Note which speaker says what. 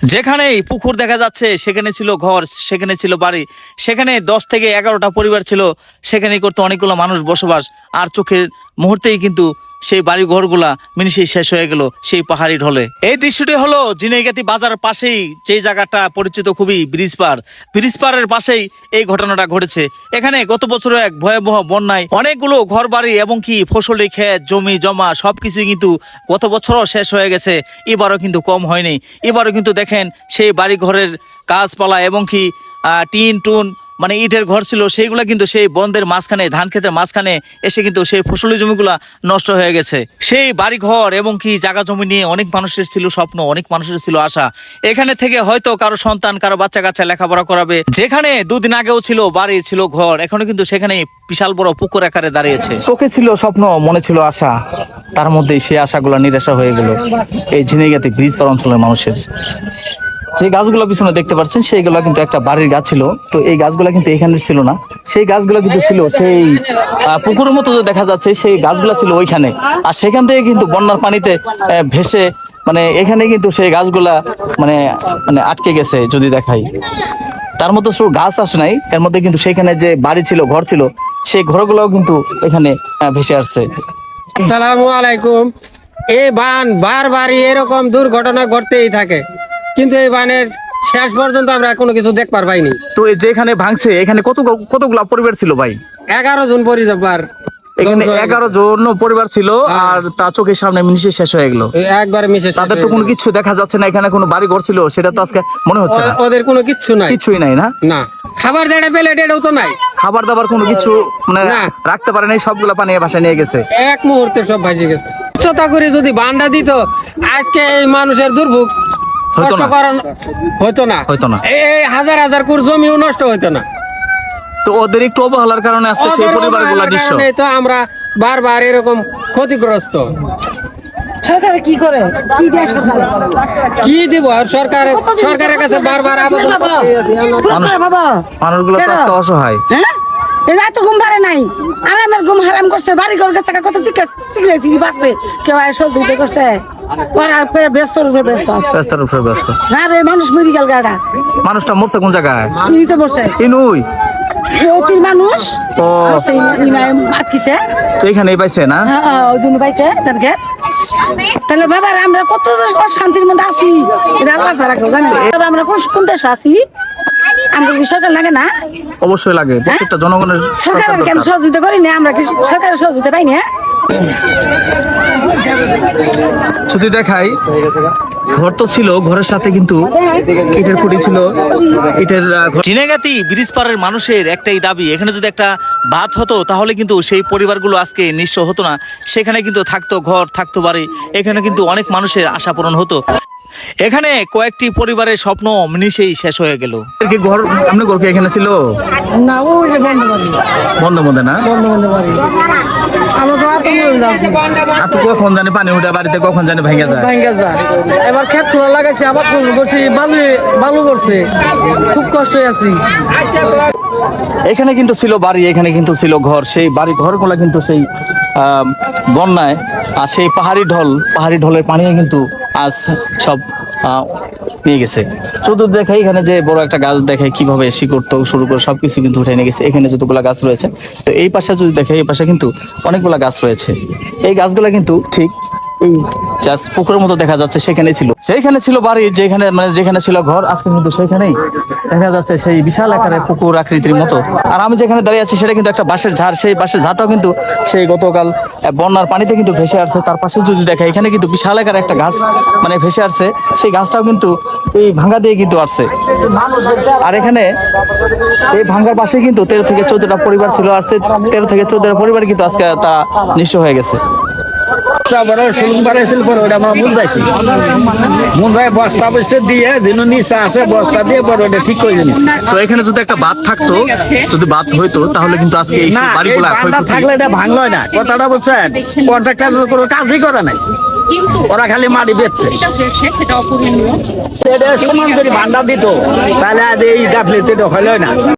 Speaker 1: যেখানেই পুকুর দেখা যাচ্ছে, সেখানে ছিল ঘর, সেখানে ছিল বাড়ি, সেখানে দশ থেকে এগারোটা পরিবার ছিল, সেখানেই করতো অনেকগুলো মানুষ বসবাস। আর চোখের মুহূর্তেই কিন্তু সেই বাড়ি ঘরগুলা মিনিশেই শেষ হয়ে গেল সেই পাহাড়ি ঢলে। এই দৃশ্যটি হলো জিনেগাতি বাজারের পাশেই যে জায়গাটা পরিচিত খুবই ব্রিজ পার ব্রিজ পারের পাশেই এই ঘটনাটা ঘটেছে। এখানে গত বছর এক ভয়াবহ বন্যায় অনেকগুলো ঘর বাড়ি এবং কি ফসলি ক্ষেত, জমি জমা সবকিছু কিন্তু গত বছরও শেষ হয়ে গেছে। এবারও কিন্তু কম হয়নি। এবারও কিন্তু দেখেন সেই বাড়ি ঘরের গাছপালা এবং কি টিন টুন মানে ইটের ঘর ছিল, সেইগুলা কিন্তু সেই বন্ধের মাঝখানে, ধান ক্ষেতের মাঝখানে এসে কিন্তু সেই ফসলি জমিগুলা নষ্ট হয়ে গেছে। সেই বাড়ি ঘর এবং কি জায়গা জমি নিয়ে অনেক মানুষের ছিল স্বপ্ন, অনেক মানুষের ছিল আশা। এখানে থেকে হয়তো কারও সন্তান, কারও বাচ্চা কাচ্চা লেখাপড়া করাবে। যেখানে দুদিন আগেও ছিল বাড়ি, ছিল ঘর এখনও কিন্তু সেখানে বিশাল বড় পুকুর আকারে দাঁড়িয়েছে। চোখে ছিল স্বপ্ন, মনে ছিল আশা। তার মধ্যে সেই আশাগুলো নিরাশা হয়ে গেল। এই ঝিনাইগাতি ব্রিজ পার অঞ্চলের মানুষের। যে গাছগুলো পিছনে দেখতে পাচ্ছেন, সেইগুলো কিন্তু একটা বাড়ির গাছ ছিল। তো এই গাছগুলো কিন্তু এখানে ছিল না। সেই গাছগুলো কিন্তু ছিল সেই পুকুরের মতো যে দেখা যাচ্ছে, সেই গাছগুলো ছিল ওইখানে। আর সেখান থেকে কিন্তু বন্যার পানিতে ভেসে মানে এখানে কিন্তু সেই গাছগুলা মানে মানে আটকে গেছে যদি দেখাই। তার মধ্যে শুধু গাছ আসে নাই, এর মধ্যে কিন্তু সেখানে যে বাড়ি ছিল, ঘর ছিল, সেই ঘরগুলোও কিন্তু এখানে ভেসে আসছে।
Speaker 2: আসসালামু আলাইকুম। এই বান বারবার এরকম দুর্ঘটনা ঘটতেই থাকে। কিন্তু এই বানের শেষ পর্যন্ত আমরা কোনো কিছু দেখবার পাইনি।
Speaker 1: তো এই যেখানে ভাঙছে এখানে কত কতগুলা পরিবার ছিল ভাই?
Speaker 2: এগারো জন পরিবার
Speaker 1: এখানে এগারো জন পরিবার ছিল আর তা চোখের সামনে মিশে শেষ হয়ে গেল।
Speaker 2: একবার মিশে
Speaker 1: তাদের তো কোনো কিছু দেখা যাচ্ছে না এখানে কোনো বাড়ি ঘর ছিল সেটা তো আজকে মনে হচ্ছে না।
Speaker 2: ওদের কোনো কিচ্ছু নাই।
Speaker 1: কিছুই নাই না?
Speaker 2: না। খাবার যেটা পেলে এটাও তো নাই।
Speaker 1: খাবার দাবার কোনো কিছু মানে। রাখতে পারে নাই সবগুলা পানি বাসায় নিয়ে গেছে।
Speaker 2: এক মুহূর্তে সব ভাসে গেছে। উচ্চতা করে যদি বান্ডা দিত আজকে এই মানুষের দুর্ভোগ।
Speaker 1: হতো না।
Speaker 2: হতো না।
Speaker 1: না।
Speaker 2: এই হাজার হাজার কুর জমিও নষ্ট হতো না।
Speaker 1: তো ওদের একটু অবহেলার কারণে আজকে সেই নিঃস্ব
Speaker 2: তো আমরা বারবার এরকম ক্ষতিগ্রস্ত।
Speaker 3: সরকার কি করে? কি দেয় সরকার?
Speaker 2: কি দিব? আর সরকার সরকারের কাছে বারবার আবেদন
Speaker 1: মানুষগুলো তো অসহায়।
Speaker 3: হ্যাঁ? ঘুম পারে নাই। আরামের ঘুম হারাম করছে বাড়ি ঘর কাছে কত চিকা চিকরে চিকি বাড়ছে। কেউ আর সহযোগিতা করছে। ওরা পুরো ব্যস্ত রূপে ব্যস্ত আছে।
Speaker 1: ব্যস্তার উপরে ব্যস্ত।
Speaker 3: না রে মানুষ মরি গেল গাড়া
Speaker 1: মানুষটা মরছে কোন জায়গায়?
Speaker 3: ইনি তো বসছে
Speaker 1: ইনুই
Speaker 3: অতির মানুষ।
Speaker 1: ও।
Speaker 3: বসছে ইনাই আটকিছে।
Speaker 1: তো এখানেই পাইছে না?
Speaker 3: হ্যাঁ হ্যাঁ, ওই জন্য পাইছে তাদেরকে তাহলে বাবা আমরা কত মধ্যে আছি। এটা আল্লাহ ছাড়া কেউ জানে আমরা কোন কোন দেশে আছি? আমাদের সরকার লাগে না?
Speaker 1: অবশ্যই লাগে প্রত্যেকটা জনগণের সরকার
Speaker 3: সরকারের কেন সহযোগিতা করি না? আমরা কি সরকারের সহযোগিতা পাই না?
Speaker 1: যদি দেখাই ঘর তো ছিল ঘরের সাথে কিন্তু ইটের খুঁটি ছিল। ইটের চিনেগাতি ব্রিজ পাড়ের মানুষের একটাই দাবি এখানে যদি একটা বাদ হতো তাহলে কিন্তু সেই পরিবারগুলো আজকে নিঃস্ব হতো না। সেখানে কিন্তু থাকতো ঘর থাকতো বাড়ি এখানে কিন্তু অনেক মানুষের আশা পূরণ হতো। এখানে কয়েকটি পরিবারের স্বপ্ন নিশেই শেষ হয়ে গেল। কি ঘর আপনি ঘর কি এখানে ছিল?
Speaker 3: না ও যে বন্ধ
Speaker 1: বন্ধ না?
Speaker 3: বন্ধ বন্ধ বাড়ি আমার তো আপনি আছে
Speaker 1: আর তো কখন জানি পানি উঠে বাড়িতে কখন জানি ভেঙে যায়।
Speaker 4: ভাঙ্গা যায়। এবার ক্ষেত খোলা লাগাইছে আবার বসে বালু বালু পড়ছে খুব কষ্ট আছি।
Speaker 1: এখানে কিন্তু ছিল বাড়ি এখানে কিন্তু ছিল ঘর। সেই বাড়ি ঘরগুলো কিন্তু সেই আহ, বন্যায় আর সেই পাহাড়ি ঢল পাহাড়ি ঢলের পানি কিন্তু আজ সব নিয়ে গেছে। চতুর দেখে এখানে যে বড় একটা গাছ দেখে কীভাবে শিকড় তো শুরু করে সবকিছু কিন্তু উঠে নিয়ে গেছে। এখানে যতগুলো গাছ রয়েছে, তো এই পাশে যদি দেখে, এই পাশে কিন্তু অনেকগুলো গাছ রয়েছে। এই গাছগুলো কিন্তু ঠিক জাস্ট পুকুরের মতো দেখা যাচ্ছে সেখানে ছিল। সেইখানে ছিল বাড়ি, যেখানে মানে যেখানে ছিল ঘর, আজকে কিন্তু সেখানেই দেখা যাচ্ছে সেই বিশাল আকারের পুকুর আকৃতির মতো। আর আমি যেখানে দাঁড়িয়ে আছি সেটা কিন্তু একটা বাঁশের ঝাড়। সেই বাঁশের ঝাড়টাও কিন্তু সেই গতকাল বন্যার পানিতে কিন্তু ভেসে আসছে। তার পাশে যদি দেখা, এখানে কিন্তু বিশাল আকার একটা গাছ মানে ভেসে আসছে। সেই গাছটাও কিন্তু এই ভাঙ্গা দিয়ে কিন্তু আসছে। আর এখানে এই ভাঙ্গার পাশে কিন্তু তেরো থেকে চোদ্দটা পরিবার ছিল। আসছে তেরো থেকে চোদ্দটা পরিবার কিন্তু আজকে তা নিঃস্ব হয়ে গেছে।
Speaker 5: তারপরে সুলুম বাড়াইছিল পরে ওটা আমরা মুন্দাইছি মুন্দাই বস্তা বস্তা দিয়ে দিন নিচা আছে বস্তা দিয়ে পরে ওটা ঠিক করে দিয়েছি
Speaker 1: তো এখানে যদি একটা বাদ থাকতো যদি বাদ হইতো তাহলে কিন্তু আজকে এই বাড়িগুলা
Speaker 5: থাকলে এটা ভাঙলই না। কথাটা বুঝছেন? কন্ট্রাক্টর কোনো কাজই করে নাই। ওরা খালি মাটি বেচছে। সমান করে ভান্ডা দিত তাহলে আজ এই গাফলিতে হইলই না।